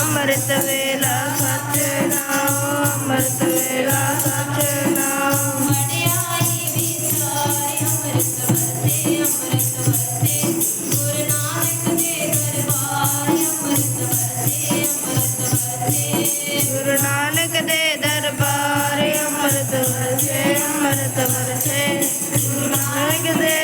ਅੰਮ੍ਰਿਤ ਵੇਲਾ ਸਚ ਨਾਮ ਅੰਮ੍ਰਿਤ ਵੇਲਾ ਸਚ ਨਾਮ ਵਡਿਆਈ ਵਿਚਾਰੇ ਅੰਮ੍ਰਿਤ ਵਰਤੇ ਅੰਮ੍ਰਿਤ ਵਰਤੇ ਗੁਰੂ ਨਾਨਕ ਦੇ ਦਰਬਾਰ ਅੰਮ੍ਰਿਤ ਵਰਤੇ ਅੰਮ੍ਰਿਤ ਵਰਤੇ ਗੁਰੂ ਨਾਨਕ ਦੇ ਦਰਬਾਰ ਅੰਮ੍ਰਿਤ ਵਰਤੇ ਅੰਮ੍ਰਿਤ ਵਰਤੇ, ਗੁਰੂ ਨਾਨਕ ਦੇ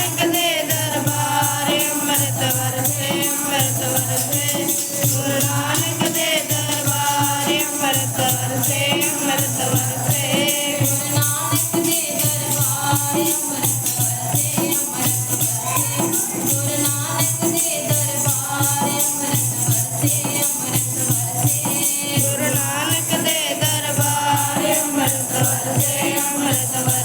Yeah, I'm gonna